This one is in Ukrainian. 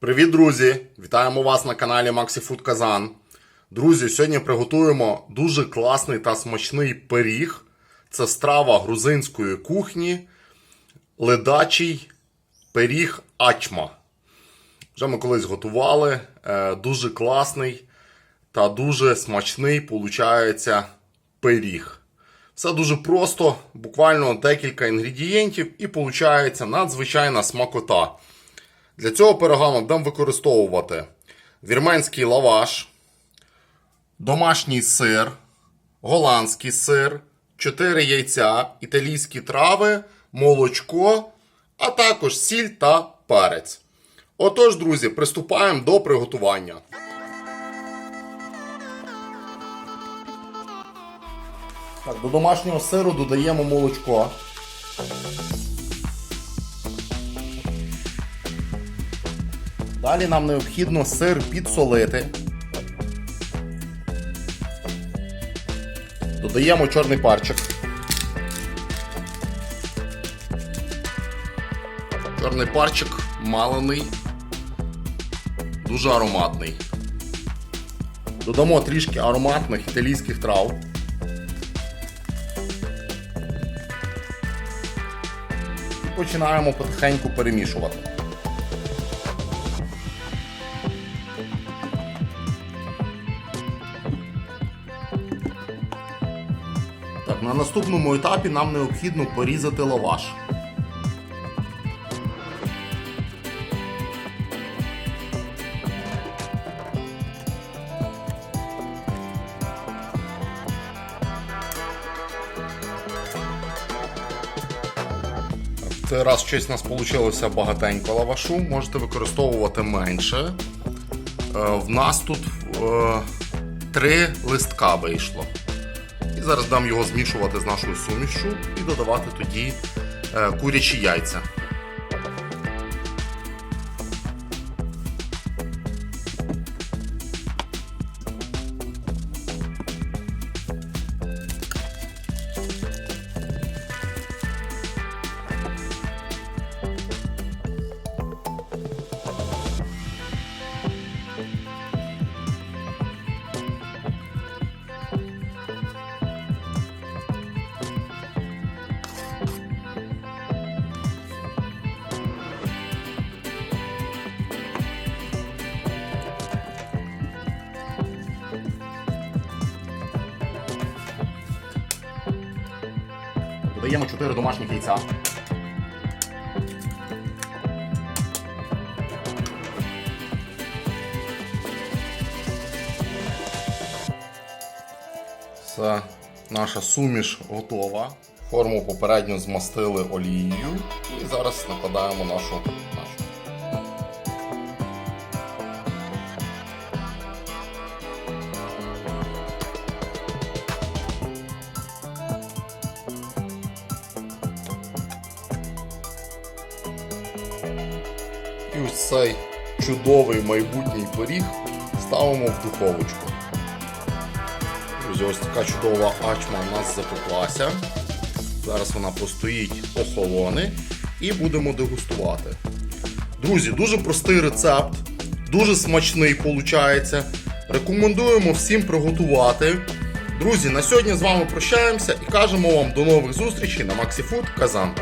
Привіт, друзі! Вітаємо вас на каналі MaxiFood Казан. Друзі, сьогодні приготуємо дуже класний та смачний пиріг. Це страва грузинської кухні, ледачий пиріг ачма. Вже ми колись готували. Е, Дуже класний та дуже смачний получається пиріг. Все дуже просто, буквально декілька інгредієнтів і виходить надзвичайна смакота. Для цього пирога ми будемо використовувати вірменський лаваш, домашній сир, голландський сир, 4 яйця, італійські трави, молочко, а також сіль та перець. Отож, друзі, приступаємо до приготування. Так, до домашнього сиру додаємо молочко. Далі нам необхідно сир підсолити. Додаємо чорний парчик. Чорний парчик малений, дуже ароматний. Додамо трішки ароматних італійських трав. І починаємо потихеньку перемішувати. Так, на наступному етапі нам необхідно порізати лаваш. Раз щось у нас вийшло багатенько лавашу, можете використовувати менше. Е, В нас тут е, три листка вийшло. І зараз дам його змішувати з нашою сумішю і додавати тоді е, курячі яйця. Додаємо 4 домашніх яйця. Все, наша суміш готова. Форму попередньо змастили олією і зараз накладаємо нашу. Ось цей чудовий майбутній пиріг ставимо в духовочку. Друзі, ось така чудова ачма у нас запеклася. Зараз вона постоїть охолоне і будемо дегустувати. Друзі, дуже простий рецепт, дуже смачний виходить. Рекомендуємо всім приготувати. Друзі, на сьогодні з вами прощаємося і кажемо вам до нових зустрічей на MaxiFood Казан.